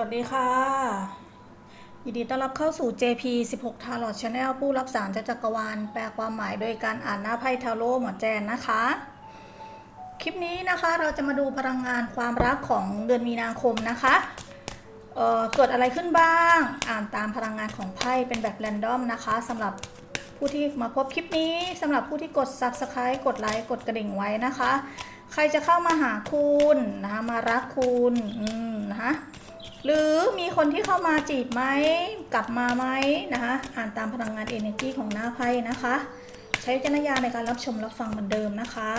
วัสดีค่ะ ยินดีต้อนรับเข้าสู่ JP 16 Tarot Channel ผู้รับสารจากจักรวาล แปลความหมายโดยการอ่านหน้าไพ่ทาโร่หมอแจนนะคะ คลิปนี้นะคะเราจะมาดูพลังงานความรักของเดือนมีนาคมนะคะเเกิดอะไรขึ้นบ้าง อ่านตามพลังงานของไพ่เป็นแบบแรนดอมนะคะสำหรับผู้ที่มาพบคลิปนี้สำหรับผู้ที่กด Subscribe กดไลค์กดกระดิ่งไว้นะคะ ใครจะเข้ามาหาคุณนะคะมารักคุณนะคะ หรือมีคนที่เข้ามาจีบไหมกลับมาไหมนะคะ อ่านตามพลังงาน energy ของหน้าไพ่นะคะ ใช้วิจารณญาณในการรับชมรับฟังเหมือนเดิมนะคะ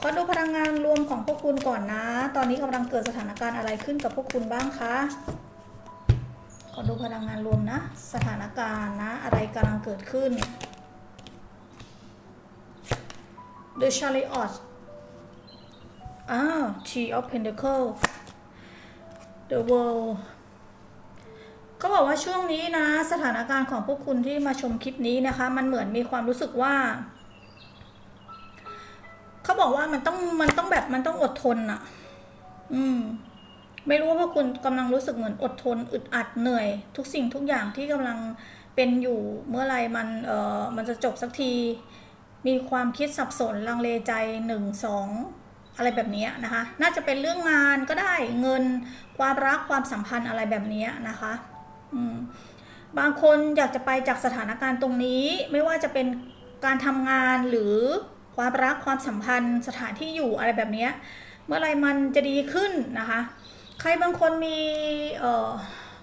ขอดูพลังงานรวมของพวกคุณก่อนนะ ตอนนี้กำลังเกิดสถานการณ์อะไรขึ้นกับพวกคุณบ้างคะขอดูพลังงานรวมนะ สถานการณ์นะ อะไรกำลังเกิดขึ้น The Chariot อ้า T of Pentacles The World ก็บอกว่าช่วงนี้นะ สถานการณ์ของพวกคุณที่มาชมคลิปนี้นะคะ มันเหมือนมีความรู้สึกว่า เขาบอกว่ามันต้องมันต้องแบบมันต้องอดทนอะอืม ไม่รู้ว่าพวกคุณกำลังรู้สึกเหมือนอดทน อึดอัดเหนื่อย ทุกสิ่งทุกอย่างที่กำลังเป็นอยู่เมื่อไรมันเอ่อมันจะจบสักที มีความคิดสับสนลังเลใจหนึ่งสอง อะไรแบบนี้นะคะ น่าจะเป็นเรื่องงานก็ได้เงินความรักความสัมพันธ์อะไรแบบนี้นะคะบางคนอยากจะไปจากสถานการณ์ตรงนี้ ไม่ว่าจะเป็นการทำงานหรือความรักความสัมพันธ์สถานที่อยู่อะไรแบบนี้เมื่อไรมันจะดีขึ้นนะคะ ใครบางคนมี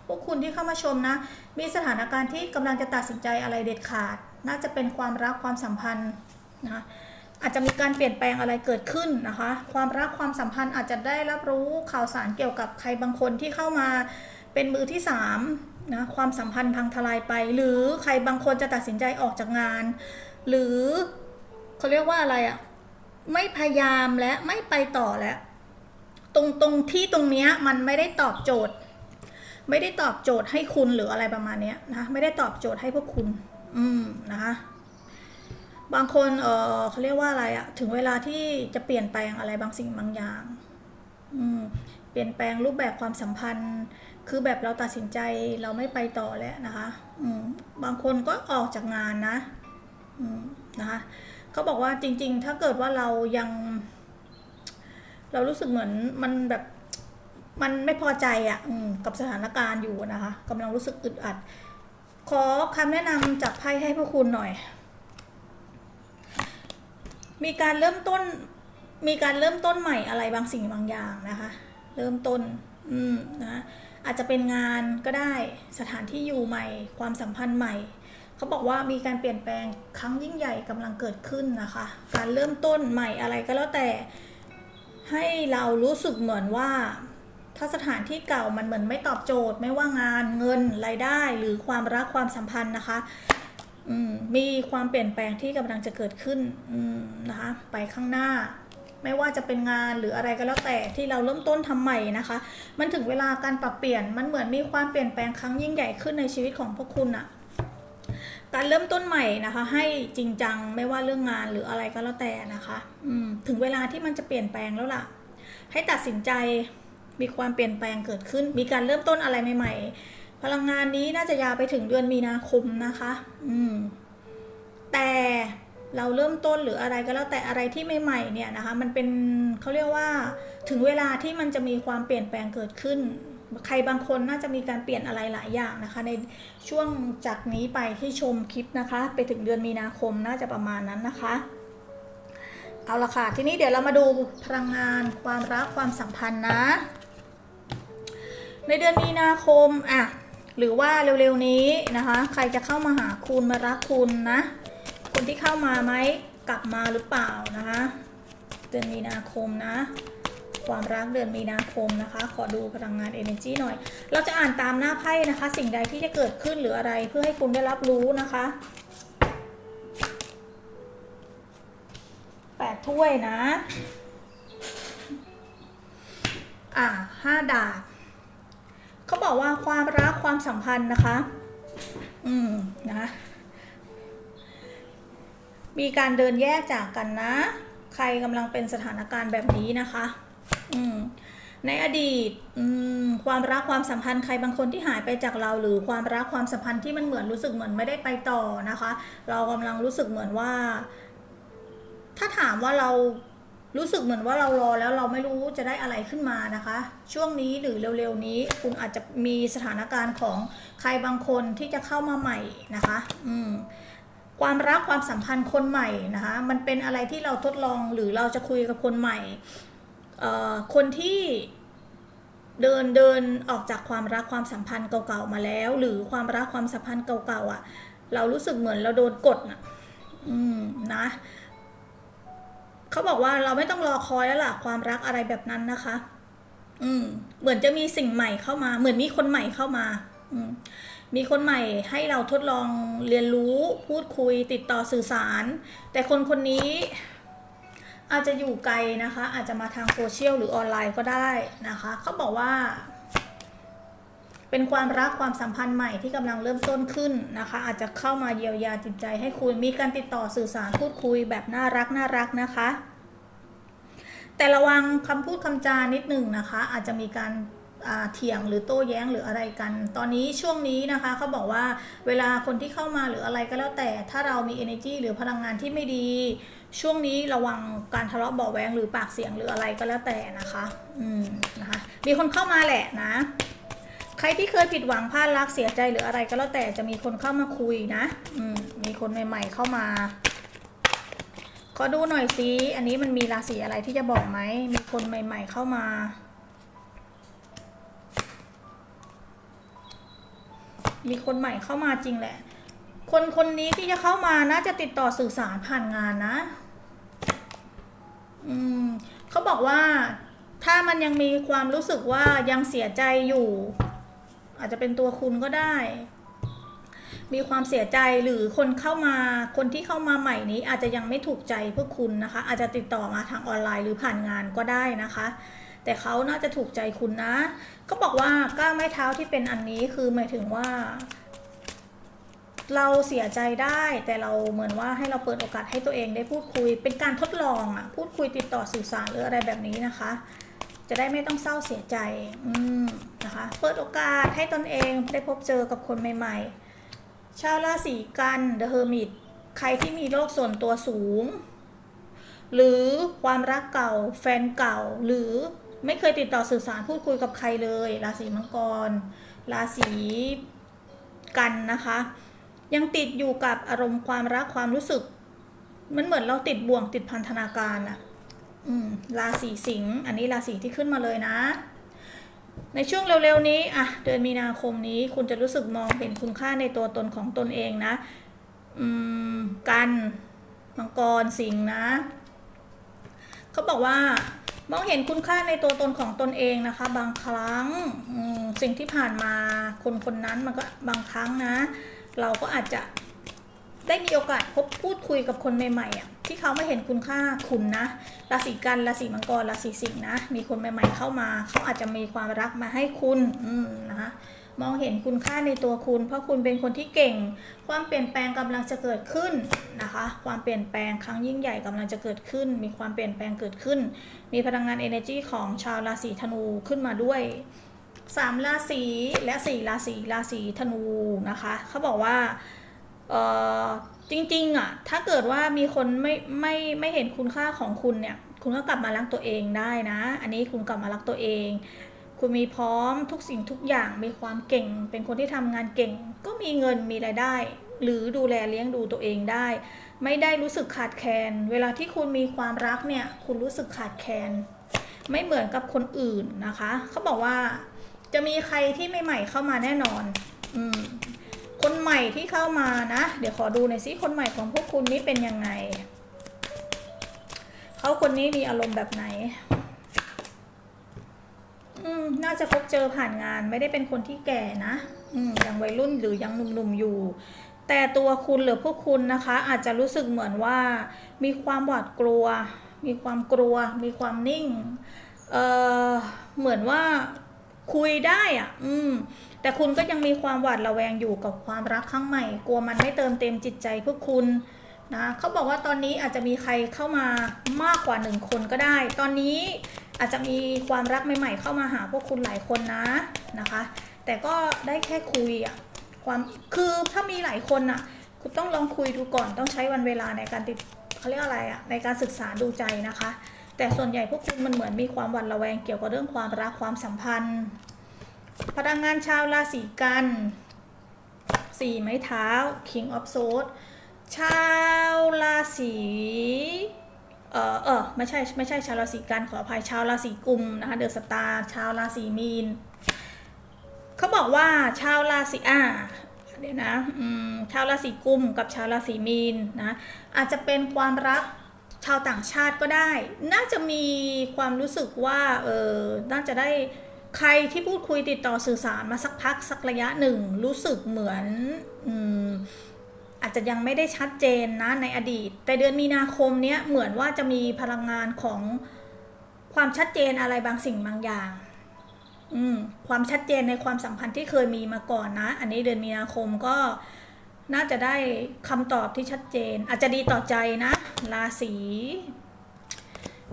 พวกคุณที่เข้ามาชมนะ มีสถานการณ์ที่กำลังจะตัดสินใจอะไรเด็ดขาด น่าจะเป็นความรักความสัมพันธ์นะคะ อาจจะมีการเปลี่ยนแปลงอะไรเกิดขึ้นนะคะ ความรักความสัมพันธ์อาจจะได้รับรู้ข่าวสารเกี่ยวกับใครบางคนที่เข้ามาเป็นมือที่สามนะความสัมพันธ์พังทลายไป หรือใครบางคนจะตัดสินใจออกจากงาน หรือเขาเรียกว่าอะไรอะไม่พยายามและไม่ไปต่อแล้วตรงตรงที่ตรงเนี้ยมันไม่ได้ตอบโจทย์ ไม่ได้ตอบโจทย์ให้คุณหรืออะไรประมาณเนี้ยนะไม่ได้ตอบโจทย์ให้พวกคุณ อืมนะคะ บางคนเออเขาเรียกว่าอะไรอะถึงเวลาที่จะเปลี่ยนแปลงอะไรบางสิ่งบางอย่างอืมเปลี่ยนแปลงรูปแบบความสัมพันธ์ คือแบบเราตัดสินใจเราไม่ไปต่อแล้วนะคะอืมบางคนก็ออกจากงานนะอืมนะคะเขาบอกว่าจริง ๆ ถ้าเกิดว่าเรายัง เรารู้สึกเหมือนมันแบบมันไม่พอใจอะ่ะกับสถานการณ์อยู่นะคะกำลังรู้สึกอึดอัด ขอคำแนะนำจากไพ่ให้พวกคุณหน่อย มีการเริ่มต้น มีการเริ่มต้นใหม่อะไรบางสิ่งบางอย่างนะคะ เริ่มต้น อืมนะอาจจะเป็นงานก็ได้สถานที่อยู่ใหม่ ความสัมพันธ์ใหม่เขาบอกว่ามีการเปลี่ยนแปลงครั้งยิ่งใหญ่กำลังเกิดขึ้นนะคะ การเริ่มต้นใหม่อะไรก็แล้วแต่ให้เรารู้สึกเหมือนว่า ถ้าสถานที่เก่ามันเหมือนไม่ตอบโจทย์ ไม่ว่างานเงินรายได้หรือความรักความสัมพันธ์นะคะ มีความเปลี่ยนแปลงที่กำลังจะเกิดขึ้นนะคะไปข้างหน้า ไม่ว่าจะเป็นงานหรืออะไรก็แล้วแต่ที่เราเริ่มต้นทำใหม่นะคะ มันถึงเวลาการปรับเปลี่ยนมันเหมือนมีความเปลี่ยนแปลงครั้งยิ่งใหญ่ขึ้นในชีวิตของพวกคุณอะการเริ่มต้นใหม่นะคะ ให้จริงจังไม่ว่าเรื่องงานหรืออะไรก็แล้วแต่นะคะอืถึงเวลาที่มันจะเปลี่ยนแปลงแล้วล่ะ ให้ตัดสินใจมีความเปลี่ยนแปลงเกิดขึ้น มีการเริ่มต้นอะไรใหม่ ๆ พลังงานนี้น่าจะยาวไปถึงเดือนมีนาคมนะคะ อืม แต่เราเริ่มต้นหรืออะไรก็แล้วแต่อะไรที่ใหม่ๆเนี่ยนะคะ มันเป็นเขาเรียกว่า ถึงเวลาที่มันจะมีความเปลี่ยนแปลงเกิดขึ้น ใครบางคนน่าจะมีการเปลี่ยนอะไรหลายอย่างนะคะ ในช่วงจากนี้ไปที่ชมคลิปนะคะ ไปถึงเดือนมีนาคมน่าจะประมาณนั้นนะคะ เอาละค่ะ ทีนี้เดี๋ยวเรามาดูพลังงานความรักความสัมพันธ์นะ ในเดือนมีนาคมอะ หรือว่าเร็วๆนี้นะคะ ใครจะเข้ามาหาคุณมารักคุณนะ คนที่เข้ามาไหมกลับมาหรือเปล่านะคะ เดือนมีนาคมนะ ความรักเดือนมีนาคมนะคะ ขอดูพลังงาน energy หน่อย เราจะอ่านตามหน้าไพ่นะคะ สิ่งใดที่จะเกิดขึ้นหรืออะไรเพื่อให้คุณได้รับรู้นะคะแปดถ้วยนะ อ่าห้าดาบ เขาบอกว่าความรักความสัมพันธ์นะคะ อืมนะมีการเดินแยกจากกันนะ ใครกำลังเป็นสถานการณ์แบบนี้นะคะ อืมในอดีตอืมความรักความสัมพันธ์ใครบางคนที่หายไปจากเรา หรือความรักความสัมพันธ์ที่มันเหมือนรู้สึกเหมือนไม่ได้ไปต่อนะคะ เรากำลังรู้สึกเหมือนว่า ถ้าถามว่าเรา รู้สึกเหมือนว่าเรารอแล้วเราไม่รู้จะได้อะไรขึ้นมานะคะ ช่วงนี้หรือเร็วๆนี้คุณอาจจะมีสถานการณ์ของใครบางคนที่จะเข้ามาใหม่นะคะ อืมความรักความสัมพันธ์คนใหม่นะคะ มันเป็นอะไรที่เราทดลองหรือเราจะคุยกับคนใหม่เอ่อคนที่เดินเดินออกจากความรักความสัมพันธ์เก่าๆมาแล้ว หรือความรักความสัมพันธ์เก่าๆอะ เรารู้สึกเหมือนเราโดนกดน่ะอืมนะ เขาบอกว่าเราไม่ต้องรอคอยแล้วล่ะความรักอะไรแบบนั้นนะคะ อืม เหมือนจะมีสิ่งใหม่เข้ามา เหมือนมีคนใหม่เข้ามา อืมมีคนใหม่ให้เราทดลองเรียนรู้พูดคุยติดต่อสื่อสาร แต่คนคนนี้อาจจะอยู่ไกลนะคะ อาจจะมาทางโซเชียลหรือออนไลน์ก็ได้นะคะ เขาบอกว่า เป็นความรักความสัมพันธ์ใหม่ที่กำลังเริ่มต้นขึ้นนะคะ อาจจะเข้ามาเยียวยาจิตใจให้คุณมีการติดต่อสื่อสารพูดคุยแบบน่ารักน่ารักนะคะ แต่ระวังคำพูดคำจานิดหนึ่งนะคะ อาจจะมีการเถียงหรือโต้แย้งหรืออะไรกัน ตอนนี้ช่วงนี้นะคะเขาบอกว่าเวลาคนที่เข้ามาหรืออะไรก็แล้วแต่ ถ้าเรามี energy หรือพลังงานที่ไม่ดี ช่วงนี้ระวังการทะเลาะเบาแวงหรือปากเสียงหรืออะไรก็แล้วแต่นะคะ อืมนะคะ มีคนเข้ามาแหละนะ ครที่เคยผิดหวังพลาดรักเสียใจหรืออะไรก็แล้วแต่จะมีคนเข้ามาคุยนะ อืม มีคนใหม่ ๆ เข้ามา ขอดูหน่อยสิอันนี้มันมีราศีอะไรที่จะบอกไหม มีคนใหม่ ๆ เข้ามา มีคนใหม่เข้ามาจริงแหละ คนคนนี้ที่จะเข้ามาน่าจะติดต่อสื่อสารผ่านงานนะ อืม เขาบอกว่าถ้ามันยังมีความรู้สึกว่ายังเสียใจอยู่ อาจจะเป็นตัวคุณก็ได้ มีความเสียใจหรือคนเข้ามาคนที่เข้ามาใหม่นี้ อาจจะยังไม่ถูกใจพวกคุณนะคะ อาจจะติดต่อมาทางออนไลน์หรือผ่านงานก็ได้นะคะ แต่เขาน่าจะถูกใจคุณนะ ก็บอกว่าก้าวไม้เท้าที่เป็นอันนี้คือหมายถึงว่าเราเสียใจได้แต่เราเหมือนว่าให้เราเปิดโอกาสให้ตัวเองได้พูดคุย เป็นการทดลองอะพูดคุยติดต่อสื่อสารหรืออะไรแบบนี้นะคะ จะได้ไม่ต้องเศร้าเสียใจ อืม นะคะ เปิดโอกาสให้ตนเองได้พบเจอกับคนใหม่ ๆ ชาวราศีกันเดอะเฮอร์มิตใครที่มีโรคส่วนตัวสูง หรือความรักเก่าแฟนเก่า หรือไม่เคยติดต่อสื่อสารพูดคุยกับใครเลย ราศีมังกร ราศีกันนะคะ ยังติดอยู่กับอารมณ์ความรักความรู้สึก มันเหมือนเราติดบ่วงติดพันธนาการอะอืมราศีสิงห์อันนี้ราศีที่ขึ้นมาเลยนะ ในช่วงเร็วๆนี้อะเดือนมีนาคมนี้คุณจะรู้สึกมองเห็นคุณค่าในตัวตนของตนเองนะอืมกันมังกรสิงห์นะ เขาบอกว่ามองเห็นคุณค่าในตัวตนของตนเองนะคะ บางครั้งสิ่งที่ผ่านมาคนคนนั้นมันก็บางครั้งนะ เราก็อาจจะได้มีโอกาสพบพูดคุยกับคนใหม่ๆอะ ที่เขาไม่เห็นคุณค่าคุณนะราศีกันราศีมังกรราศีสิงห์นะ มีคนใหม่ๆเข้ามาเขาอาจจะมีความรักมาให้คุณอืมนะคะมองเห็นคุณค่าในตัวคุณ เพราะคุณเป็นคนที่เก่ง ความเปลี่ยนแปลงกำลังจะเกิดขึ้นนะคะ ความเปลี่ยนแปลงครั้งยิ่งใหญ่กำลังจะเกิดขึ้น มีความเปลี่ยนแปลงเกิดขึ้น มีพลังงาน energy ของชาวราศีธนูขึ้นมาด้วยสามราศีและสี่ราศีราศีธนูนะคะเขาบอกว่า เออจริงๆอะ ถ้าเกิดว่ามีคนไม่ไม่ไม่เห็นคุณค่าของคุณเนี่ย คุณก็กลับมารักตัวเองได้นะ อันนี้คุณกลับมารักตัวเอง คุณมีพร้อมทุกสิ่งทุกอย่างมีความเก่ง เป็นคนที่ทำงานเก่ง ก็มีเงินมีรายได้ หรือดูแลเลี้ยงดูตัวเองได้ ไม่ได้รู้สึกขาดแคลนเวลาที่คุณมีความรักเนี่ย คุณรู้สึกขาดแคลนไม่เหมือนกับคนอื่นนะคะ เขาบอกว่าจะมีใครที่ใหม่ๆเข้ามาแน่นอน อืม คนใหม่ที่เข้ามานะ เดี๋ยวขอดูหน่อยสิคนใหม่ของพวกคุณนี่เป็นยังไง เขาคนนี้มีอารมณ์แบบไหน อืม น่าจะพบเจอผ่านงานไม่ได้เป็นคนที่แก่นะ อืม ยังวัยรุ่นหรือยังหนุ่มๆอยู่ แต่ตัวคุณหรือพวกคุณนะคะ อาจจะรู้สึกเหมือนว่า มีความหวาดกลัว มีความกลัว มีความนิ่ง เอ่อ เหมือนว่า คุยได้อะ อืม แต่คุณก็ยังมีความหวาดระแวงอยู่กับความรักครั้งใหม่ กลัวมันไม่เติมเต็มจิตใจพวกคุณนะเขาบอกว่าตอนนี้อาจจะมีใครเข้ามามากกว่าหนึ่งคนก็ได้ ตอนนี้อาจจะมีความรักใหม่ ๆ เข้ามาหาพวกคุณหลายคนนะนะคะ แต่ก็ได้แค่คุยอะความคือถ้ามีหลายคนอะคุณต้องลองคุยดูก่อนต้องใช้วันเวลาในการติดเขาเรียกอะไรอะในการศึกษาดูใจนะคะ แต่ส่วนใหญ่พวกคุณมันเหมือนมีความหวั่นระแวงเกี่ยวกับเรื่องความรักความสัมพันธ์ พลังงานชาวราศีกันสี่ไม้เท้า King of Swords ชาวราศีเออเออไม่ใช่ไม่ใช่ชาวราศีกันขออภัยชาวราศีกุมนะคะเดอะสตาร์ชาวราศีมีนเขาบอกว่าชาวราศีอ่าเดี๋ยวนะชาวราศีกุมกับชาวราศีมีนนะอาจจะเป็นความรัก ชาวต่างชาติก็ได้ น่าจะมีความรู้สึกว่าเออน่าจะได้ใครที่พูดคุยติดต่อสื่อสารมาสักพักสักระยะหนึ่ง รู้สึกเหมือนอืมอาจจะยังไม่ได้ชัดเจนนะในอดีต แต่เดือนมีนาคมเนี้ยเหมือนว่าจะมีพลังงานของความชัดเจนอะไรบางสิ่งบางอย่างอืมความชัดเจนในความสัมพันธ์ที่เคยมีมาก่อนนะ อันนี้เดือนมีนาคมก็ น่าจะได้คำตอบที่ชัดเจน อาจจะดีต่อใจนะ ราศี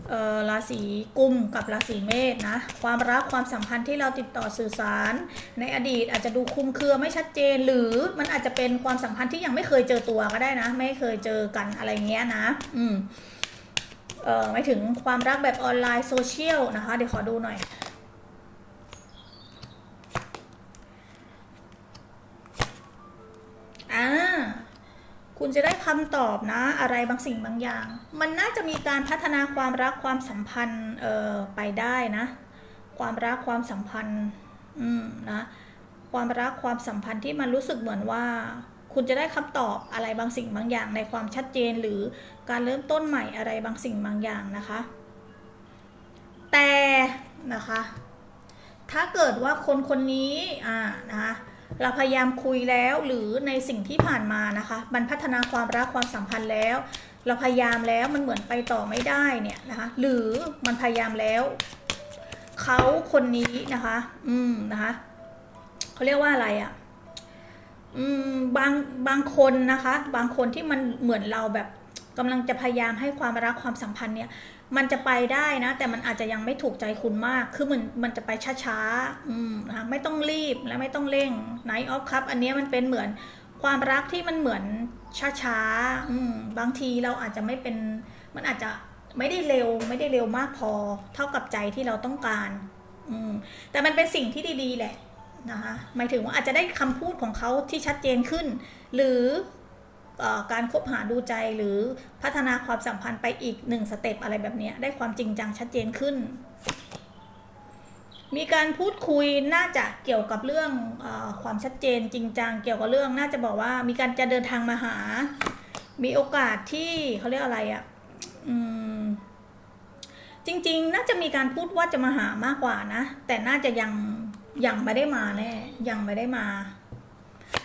เอ่อราศีกุมกับราศีเมษนะ ความรักความสัมพันธ์ที่เราติดต่อสื่อสาร ในอดีตอาจจะดูคลุมเครือไม่ชัดเจน หรือมันอาจจะเป็นความสัมพันธ์ที่ยังไม่เคยเจอตัวก็ได้นะ ไม่เคยเจอกันอะไรเงี้ยนะ อืมเอ่อไม่ถึงความรักแบบออนไลน์โซเชียลนะคะ เดี๋ยวขอดูหน่อย อ่าคุณจะได้คำตอบนะ อะไรบางสิ่งบางอย่าง มันน่าจะมีการพัฒนาความรักความสัมพันธ์เอ่อไปได้นะ ความรักความสัมพันธ์อืมนะความรักความสัมพันธ์ที่มันรู้สึกเหมือนว่า คุณจะได้คำตอบอะไรบางสิ่งบางอย่าง ในความชัดเจนหรือการเริ่มต้นใหม่อะไรบางสิ่งบางอย่างนะคะ แต่นะคะ ถ้าเกิดว่าคนคนนี้อ่านะคะ เราพยายามคุยแล้วหรือในสิ่งที่ผ่านมานะคะ มันพัฒนาความรักความสัมพันธ์แล้ว เราพยายามแล้วมันเหมือนไปต่อไม่ได้เนี่ยนะคะ หรือมันพยายามแล้วเขาคนนี้นะคะ อืมนะคะเขาเรียกว่าอะไรอะ่ะอืมบางบางคนนะคะ บางคนที่มันเหมือนเราแบบกำลังจะพยายามให้ความรักความสัมพันธ์เนี่ย มันจะไปได้นะ แต่มันอาจจะยังไม่ถูกใจคุณมาก คือมันมันจะไปช้าๆอืมนะคะไม่ต้องรีบและไม่ต้องเร่ง Night of Cup อันนี้มันเป็นเหมือนความรักที่มันเหมือนช้าๆอืมบางทีเราอาจจะไม่เป็น มันอาจจะไม่ได้เร็วไม่ได้เร็วมากพอ เท่ากับใจที่เราต้องการอืมแต่มันเป็นสิ่งที่ดีๆแหละนะคะหมายถึงว่าอาจจะได้คำพูดของเขาที่ชัดเจนขึ้น หรือ การคบหาดูใจหรือพัฒนาความสัมพันธ์ไปอีกหนึ่งสเต็ปอะไรแบบนี้ได้ความจริงจังชัดเจนขึ้น มีการพูดคุยน่าจะเกี่ยวกับเรื่องอความชัดเจนจริงจังเกี่ยวกับเรื่องน่าจะบอกว่ามีการจะเดินทางมาหา มีโอกาสที่เขาเรียกอะไรอะ่ะจริง ๆ น่าจะมีการพูดว่าจะมาหามากกว่านะ แต่น่าจะยังยังไม่ได้มาแน่ยังไม่ได้มา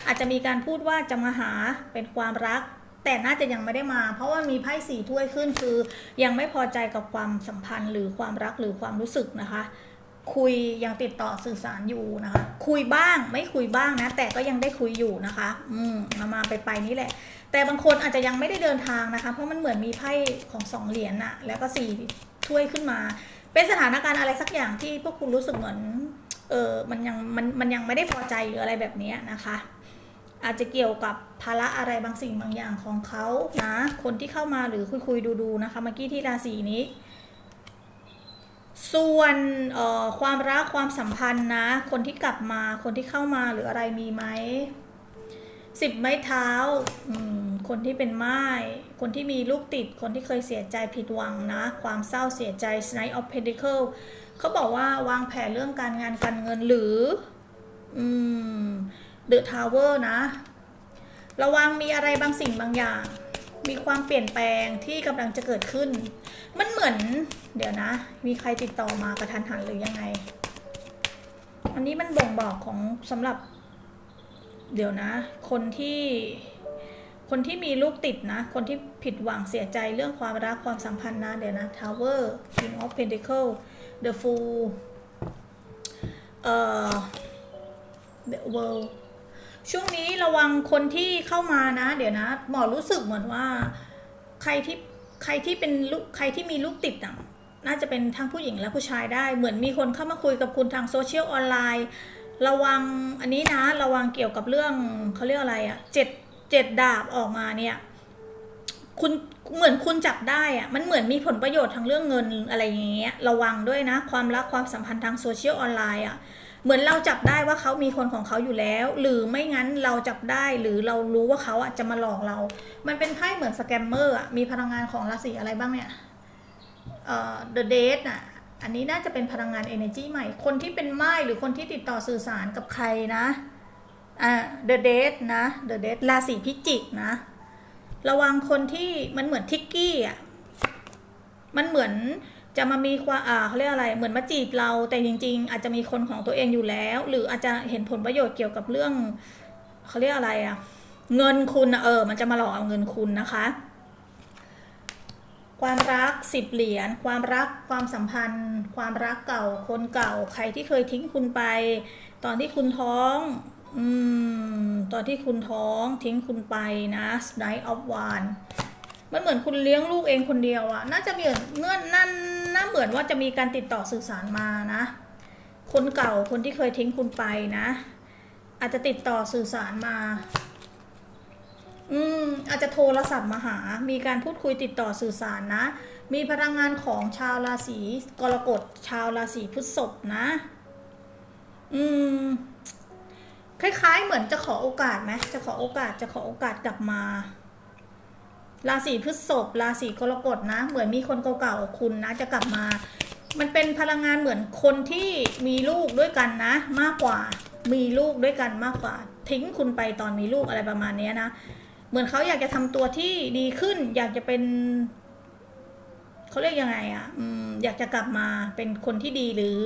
อาจจะมีการพูดว่าจะมาหาเป็นความรัก แต่น่าจะยังไม่ได้มา เพราะว่ามีไพ่สี่ถ้วยขึ้นคือ ยังไม่พอใจกับความสัมพันธ์หรือความรักหรือความรู้สึกนะคะ คุยยังติดต่อสื่อสารอยู่นะคะ คุยบ้างไม่คุยบ้างนะ แต่ก็ยังได้คุยอยู่นะคะ อืมมามาไปไปนี่แหละ แต่บางคนอาจจะยังไม่ได้เดินทางนะคะ เพราะมันเหมือนมีไพ่ของสองเหรียญน่ะแล้วก็สี่ถ้วยขึ้นมา เป็นสถานการณ์อะไรสักอย่างที่พวกคุณรู้สึกเหมือนเออมันยังมันมันยังไม่ได้พอใจหรืออะไรแบบนี้นะคะ อาจจะเกี่ยวกับภาระอะไรบางสิ่งบางอย่างของเขานะ คนที่เข้ามาหรือคุยคุยดูดูนะคะเมื่อกี้ที่ราศีนี้ ส่วนความรักความสัมพันธ์นะ คนที่กลับมาคนที่เข้ามาหรืออะไรมีไหมสิบไม้เท้า คนที่เป็นไม้ คนที่มีลูกติด คนที่เคยเสียใจผิดหวังนะ ความเศร้าเสียใจ Knight of Pentacle เขาบอกว่าวางแผนเรื่องการงานการเงินหรือ อืม The Tower นะ ระวังมีอะไรบางสิ่งบางอย่าง มีความเปลี่ยนแปลงที่กำลังจะเกิดขึ้น มันเหมือน เดี๋ยวนะ มีใครติดต่อมากระทันหันหรือยังไง อันนี้มันบ่งบอกของสำหรับ เดี๋ยวนะ คนที่คนที่มีลูกติดนะ คนที่ผิดหวังเสียใจเรื่องความรักความสัมพันธ์นะ เดี๋ยวนะ Tower King of Pentacle The Fool เอ่อ The World ช่วงนี้ระวังคนที่เข้ามานะ เดี๋ยวนะ หมอรู้สึกเหมือนว่า ใครที่ใครที่เป็นลูกใครที่มีลูกติดอะน่าจะเป็นทั้งผู้หญิงและผู้ชายได้ เหมือนมีคนเข้ามาคุยกับคุณทางโซเชียลออนไลน์ ระวังอันนี้นะ ระวังเกี่ยวกับเรื่องเขาเรียกอะไรอะเจ็ดเจ็ดดาบออกมาเนี่ยคุณเหมือนคุณจับได้อะมันเหมือนมีผลประโยชน์ทางเรื่องเงินอะไรอย่างเงี้ย ระวังด้วยนะ ความรักความสัมพันธ์ทางโซเชียลออนไลน์อะ เหมือนเราจับได้ว่าเขามีคนของเขาอยู่แล้ว หรือไม่งั้นเราจับได้หรือเรารู้ว่าเขาอะจะมาหลอกเรา มันเป็นไพ่เหมือนสแกมเมอร์อะมีพลังงานของราศีอะไรบ้างเนี่ยเอ่อ The Date น่ะอันนี้น่าจะเป็นพลังงาน energy ใหม่ คนที่เป็นไม้หรือคนที่ติดต่อสื่อสารกับใครนะอ่า The Date นะ The Date ราศีพิจิกนะ ระวังคนที่มันเหมือนทิกกี้อะมันเหมือน จะมามีความอ่าเขาเรียกอะไรเหมือนมาจีบเราแต่จริง ๆ อาจจะมีคนของตัวเองอยู่แล้ว หรืออาจจะเห็นผลประโยชน์เกี่ยวกับเรื่องเขาเรียกอะไรอะเงินคุณเออ มันจะมาหลอกเอาเงินคุณนะคะ ความรักสิบเหรียญความรักความสัมพันธ์ ความรักเก่าคนเก่า ใครที่เคยทิ้งคุณไป ตอนที่คุณท้องอืมตอนที่คุณท้องทิ้งคุณไปนะ Night of One มันเหมือนคุณเลี้ยงลูกเองคนเดียวอะน่าจะมีเงื่อนนั่นน่า เหมือนว่าจะมีการติดต่อสื่อสารมานะ คนเก่าคนที่เคยทิ้งคุณไปนะ อาจจะติดต่อสื่อสารมา อืม อาจจะโทรศัพท์มาหา มีการพูดคุยติดต่อสื่อสารนะ มีพลังงานของชาวราศีกรกฎชาวราศีพฤษภนะ อืม คล้าย ๆ เหมือนจะขอโอกาสไหมจะขอโอกาสจะขอโอกาสกลับมา ราศีพฤษภราศีกรกฎนะ เหมือนมีคนเก่าๆคุณนะ จะกลับมา มันเป็นพลังงานเหมือนคนที่มีลูกด้วยกันนะ มากกว่ามีลูกด้วยกันมากกว่า ทิ้งคุณไปตอนมีลูกอะไรประมาณนี้นะ เหมือนเขาอยากจะทำตัวที่ดีขึ้น อยากจะเป็นเขาเรียกยังไงอะ่ะอืมอยากจะกลับมาเป็นคนที่ดีหรือ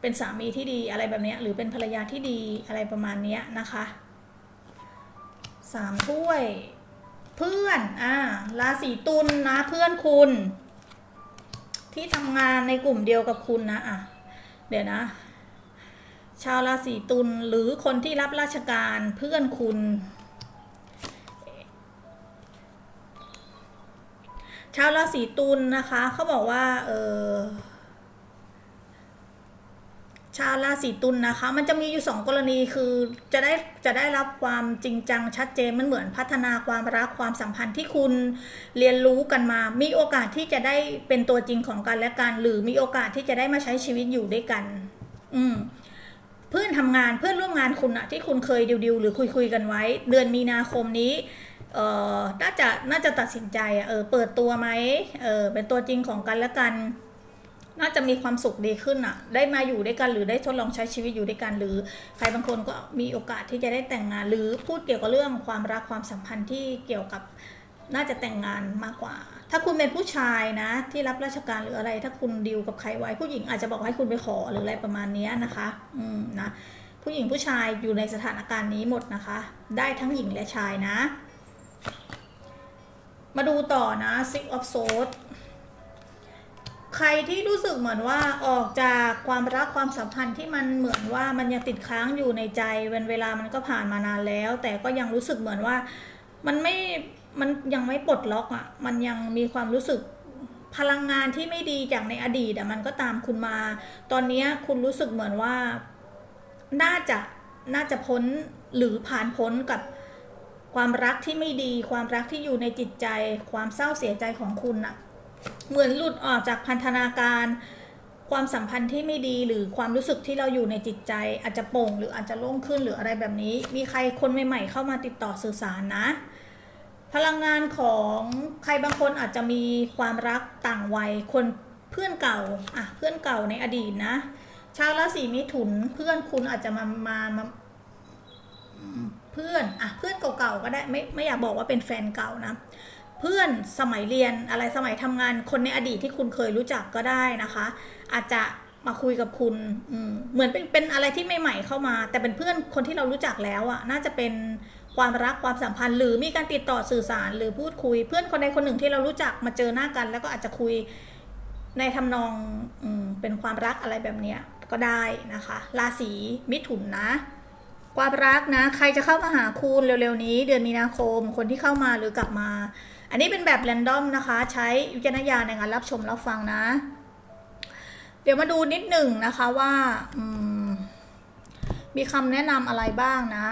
เป็นสามีที่ดีอะไรแบบนี้หรือเป็นภรรยาที่ดีอะไรประมาณเนี้ยนะคะสามถ้วย เพื่อนอ่าราศีตุลนะเพื่อนคุณ ที่ทำงานในกลุ่มเดียวกับคุณนะอะเดี๋ยวนะ ชาวราศีตุลหรือคนที่รับราชการเพื่อนคุณ ชาวราศีตุลนะคะเขาบอกว่าเออ ชาวราศีตุลนะคะ มันจะมีอยู่สองกรณีคือจะได้จะได้รับความจริงจังชัดเจนมันเหมือนพัฒนาความรักความสัมพันธ์ที่คุณเรียนรู้กันมา มีโอกาสที่จะได้เป็นตัวจริงของกันและกันหรือมีโอกาสที่จะได้มาใช้ชีวิตอยู่ด้วยกัน อืมเพื่อนทำงานเพื่อนร่วมงานคุณอะที่คุณเคยดิวดิวหรือคุยคุยกันไว้ เดือนมีนาคมนี้เออน่าจะน่าจะตัดสินใจอะเออเปิดตัวไหมเออเป็นตัวจริงของกันและกัน น่าจะมีความสุขดีขึ้นอะได้มาอยู่ด้วยกันหรือได้ทดลองใช้ชีวิตอยู่ด้วยกันหรือ ใครบางคนก็มีโอกาสที่จะได้แต่งงาน หรือพูดเกี่ยวกับเรื่องความรักความสัมพันธ์ที่เกี่ยวกับน่าจะแต่งงานมากกว่า ถ้าคุณเป็นผู้ชายนะ ที่รับราชการหรืออะไร ถ้าคุณดีลกับใครไว้ผู้หญิงอาจจะบอกให้คุณไปขอหรืออะไรประมาณนี้นะคะ อืมนะผู้หญิงผู้ชายอยู่ในสถานการณ์นี้หมดนะคะ ได้ทั้งหญิงและชายนะ มาดูต่อนะ Six of Swords ใครที่รู้สึกเหมือนว่าออกจากความรักความสัมพันธ์ที่มันเหมือนว่ามันยังติดค้างอยู่ในใจเวนเวลามันก็ผ่านมานานแล้ว แต่ก็ยังรู้สึกเหมือนว่ามันไม่มันยังไม่ปลดล็อกอะ่ะมันยังมีความรู้สึกพลังงานที่ไม่ดีจากในอดีตอะ่ะมันก็ตามคุณมา ตอนนี้คุณรู้สึกเหมือนว่าน่าจะน่าจะพ้นหรือผ่านพ้นกับความรักที่ไม่ดี ความรักที่อยู่ในจิตใจ ความเศร้าเสียใจของคุณอะ เหมือนหลุดออกจากพันธนาการ ความสัมพันธ์ที่ไม่ดีหรือความรู้สึกที่เราอยู่ในจิตใจ อาจจะโป่งหรืออาจจะโล่งขึ้นหรืออะไรแบบนี้ มีใครคนใหม่ๆ เข้ามาติดต่อสื่อสารนะ พลังงานของใครบางคนอาจจะมีความรักต่างวัยคนเพื่อนเก่าอะเพื่อนเก่าในอดีตนะ ชาวราศีมิถุนเพื่อนคุณอาจจะมามามาเพื่อนอะเพื่อนเก่าๆก็ได้ไม่ไม่อยากบอกว่าเป็นแฟนเก่านะ เพื่อนสมัยเรียนอะไรสมัยทำงานคนในอดีตที่คุณเคยรู้จักก็ได้นะคะ อาจจะมาคุยกับคุณอืเหมือนเป็นเป็นอะไรที่ใหม่ๆเข้ามา แต่เป็นเพื่อนคนที่เรารู้จักแล้วอะน่าจะเป็นความรักความสัมพันธ์ หรือมีการติดต่อสื่อสารหรือพูดคุย เพื่อนคนใดคนหนึ่งที่เรารู้จักมาเจอหน้ากัน แล้วก็อาจจะคุยในทำนองอืเป็นความรักอะไรแบบเนี้ยก็ได้นะคะ ราศีมิถุนนะความรักนะ ใครจะเข้ามาหาคุณเร็วๆนี้ เดือนมีนาคม คนที่เข้ามาหรือกลับมา อันนี้เป็นแบบแรนดอมนะคะ ใช้วิจารณญาณในการรับชมรับฟังนะ เดี๋ยวมาดูนิดหนึ่งนะคะว่ามมีคำแนะนำอะไรบ้างนะ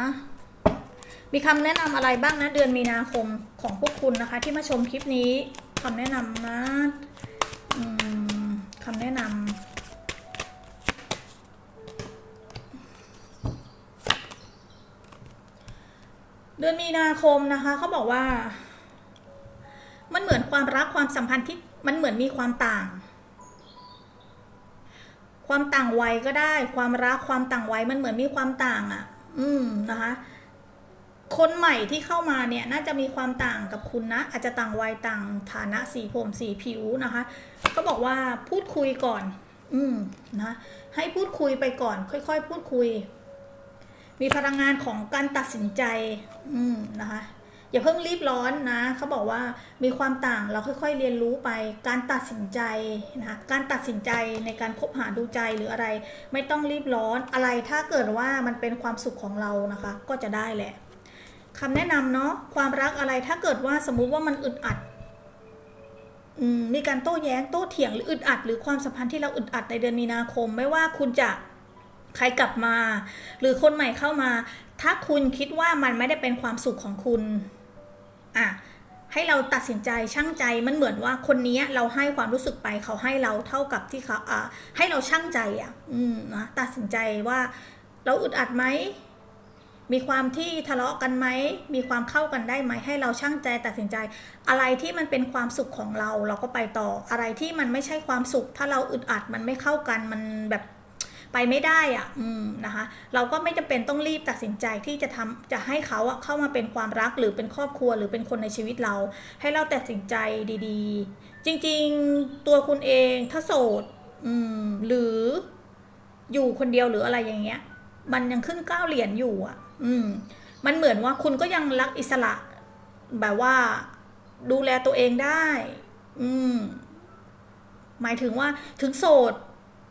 มีคำแนะนำอะไรบ้างนะ เดือนมีนาคมของพวกคุณนะคะ ที่มาชมคลิปนี้คำแนะนำนะคำแนะนำเดือนมีนาคมนะคะเขาบอกว่า มันเหมือนความรักความสัมพันธ์ที่มันเหมือนมีความต่าง ความต่างวัยก็ได้ ความรักความต่างวัยมันเหมือนมีความต่างอะ่ะ อืมนะคะ คนใหม่ที่เข้ามาเนี่ยน่าจะมีความต่างกับคุณนะ อาจจะต่างวัยต่างฐานะสีผมสีผิวนะคะก็บอกว่าพูดคุยก่อน อืมนะให้พูดคุยไปก่อน ค่อย ๆ พูดคุย มีพลังงานของการตัดสินใจ อืมนะคะ อย่าเพิ่งรีบร้อนนะเขาบอกว่ามีความต่างเราค่อยๆเรียนรู้ไป การตัดสินใจนะคะการตัดสินใจในการคบหาดูใจหรืออะไร ไม่ต้องรีบร้อนอะไรถ้าเกิดว่ามันเป็นความสุขของเรานะคะ ก็จะได้แหละคำแนะนำเนาะความรักอะไรถ้าเกิดว่าสมมุติว่ามันอึดอัดอมมีการโต้แย้งโต้เถียงหรืออึดอัด หรือความสัมพันธ์ที่เราอึดอัดในเดือนมีนาคม ไม่ว่าคุณจะใครกลับมา หรือคนใหม่เข้ามา ถ้าคุณคิดว่ามันไม่ได้เป็นความสุขของคุณ อะ ให้เราตัดสินใจช่างใจมันเหมือนว่าคนนี้เราให้ความรู้สึกไปเขาให้เราเท่ากับที่เขาอะให้เราช่างใจอะ อืมนะตัดสินใจว่าเราอึดอัดไหมมีความที่ทะเลาะกันไหม มีความเข้ากันได้ไหม ให้เราช่างใจตัดสินใจ อะไรที่มันเป็นความสุขของเรา เราก็ไปต่อ อะไรที่มันไม่ใช่ความสุข ถ้าเราอึดอัดมันไม่เข้ากัน มันแบบ ไปไม่ได้อะนะคะ เราก็ไม่จำเป็นต้องรีบตัดสินใจที่จะทำจะให้เขาอะเข้ามาเป็นความรักหรือเป็นครอบครัวหรือเป็นคนในชีวิตเรา ให้เราตัดสินใจดีๆ จริงๆตัวคุณเองถ้าโสดอืมหรืออยู่คนเดียวหรืออะไรอย่างเงี้ย มันยังขึ้นเก้าเหรียญอยู่อะ อืม มันเหมือนว่าคุณก็ยังรักอิสระ แบบว่าดูแลตัวเองได้ อืม หมายถึงว่าถึงโสด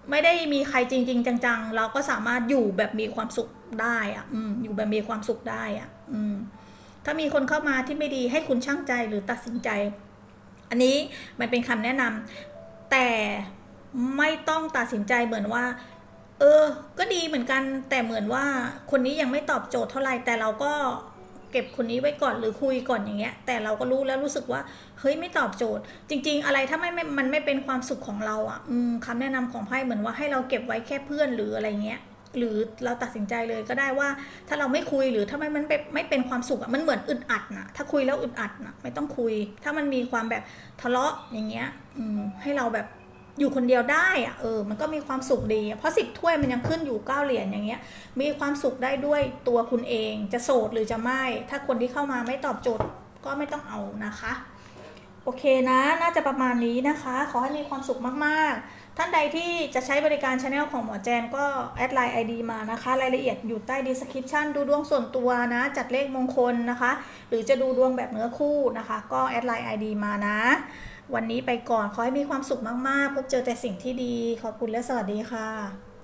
ไม่ได้มีใครจริง ๆ จัง ๆ เราก็สามารถอยู่แบบมีความสุขได้อะอืมอยู่แบบมีความสุขได้อะอืมถ้ามีคนเข้ามาที่ไม่ดีให้คุณช่างใจหรือตัดสินใจ อันนี้มันเป็นคำแนะนำแต่ไม่ต้องตัดสินใจเหมือนว่า เออ ก็ดีเหมือนกัน แต่เหมือนว่าคนนี้ยังไม่ตอบโจทย์เท่าไหร่แต่เราก็ เก็บคนนี้ไว้ก่อนหรือคุยก่อนอย่างเงี้ย แต่เราก็รู้แล้วรู้สึกว่า เฮ้ยไม่ตอบโจทย์ จริง ๆ อะไรถ้าไม่ไม่มันไม่เป็นความสุขของเราอะอืมคำแนะนำของไพ่เหมือนว่าให้เราเก็บไว้แค่เพื่อนหรืออะไรเงี้ยหรือเราตัดสินใจเลยก็ได้ว่า ถ้าเราไม่คุยหรือถ้าไม่มันไม่ไม่เป็นความสุขอะมันเหมือนอึดอัดนะถ้าคุยแล้วอึดอัดนะไม่ต้องคุย ถ้ามันมีความแบบทะเลาะอย่างเงี้ยอืมให้เราแบบ อยู่คนเดียวได้อะเออ มันก็มีความสุขดี เพราะสิบถ้วยมันยังขึ้นอยู่เก้าเหรียญอย่างเงี้ย มีความสุขได้ด้วยตัวคุณเอง จะโสดหรือจะไม่ ถ้าคนที่เข้ามาไม่ตอบโจทย์ก็ไม่ต้องเอานะคะ โอเคนะ น่าจะประมาณนี้นะคะ ขอให้มีความสุขมากๆ ท่านใดที่จะใช้บริการช anel ของหมอแจนก็แอดไลน์ ID มานะคะ รายละเอียดอยู่ใต้ description ดูดวงส่วนตัวนะ จัดเลขมงคลนะคะ หรือจะดูดวงแบบเนื้อคู่นะคะ ก็แอดไลน์ ID มานะ วันนี้ไปก่อนขอให้มีความสุขมากๆ พบเจอแต่สิ่งที่ดี ขอบคุณและสวัสดีค่ะ